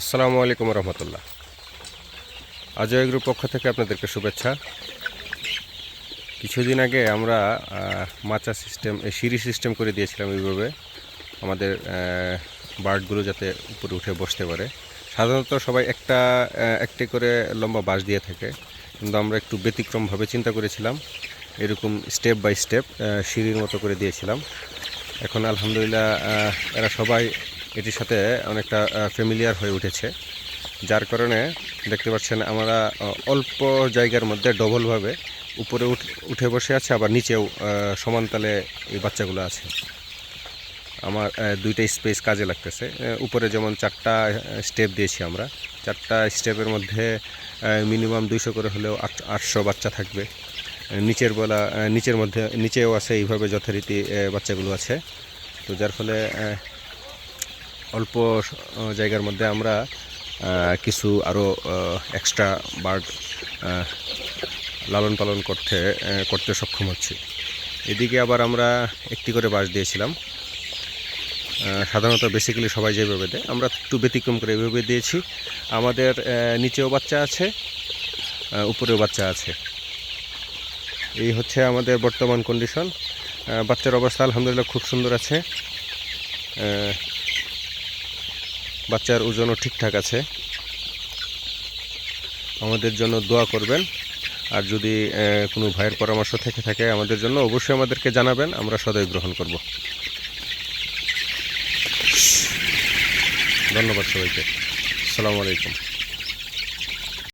আসসালামু আলাইকুম রহমতুল্লাহ। অজয় গ্রুপ পক্ষ থেকে আপনাদেরকে শুভেচ্ছা। কিছুদিন আগে আমরা মাচা সিস্টেম, এই সিঁড়ি সিস্টেম করে দিয়েছিলাম এইভাবে। আমাদের বার্ডগুলো যাতে উপরে উঠে বসতে পারে। সাধারণত সবাই একটা একটি করে লম্বা বাঁশ দিয়ে থাকে। কিন্তু আমরা একটু ব্যতিক্রমভাবে চিন্তা করেছিলাম। এরকম স্টেপ বাই স্টেপ সিঁড়ির মতো করে দিয়েছিলাম। এখন আলহামদুলিল্লাহ এরা সবাই এটির সাথে অনেকটা ফ্যামিলিয়ার হয়ে উঠেছে। যার কারণে দেখতে পাচ্ছেন আমরা অল্প জায়গার মধ্যে ডবলভাবে উপরে উঠ- বসে আছে, আবার নিচেও সমানতালে এই বাচ্চাগুলো আছে। আমার দুইটা স্পেস কাজে লাগতেছে। উপরে যেমন চারটা স্টেপ দিয়েছি আমরা। চারটা স্টেপের মধ্যে মিনিমাম দুইশো করে হলেও আট- আটশো বাচ্চা থাকবে। নিচের বেলা নিচের মধ্যে, নিচেও আছে এইভাবে যথারীতি বাচ্চাগুলো আছে। তো যার ফলে অল্প জায়গার মধ্যে আমরা কিছু আরও এক্সট্রা বার্ড লালন পালন করতে করতে সক্ষম হচ্ছি। এদিকে আবার আমরা একটি করে বাঁশ দিয়েছিলাম। সাধারণত বেসিক্যালি সবাই যেভাবে দেয়, আমরা একটু ব্যতিক্রম করে এভাবে দিয়েছি। আমাদের নিচেও বাচ্চা আছে উপরেও বাচ্চা আছে। এই হচ্ছে আমাদের বর্তমান কন্ডিশন বাচ্চার অবস্থা আলহামদুলিল্লাহ খুব সুন্দর আছে। বাচ্চার ওজনও ঠিকঠাক আছে। আমাদের জন্য দোয়া করবেন। আর যদি কোনো ভাইয়ের পরামর্শ থেকে থাকে আমাদের জন্য, অবশ্যই আমাদেরকে জানাবেন। আমরা সদয় গ্রহণ করব। ধন্যবাদ সবাইকে। আসসালামু আলাইকুম।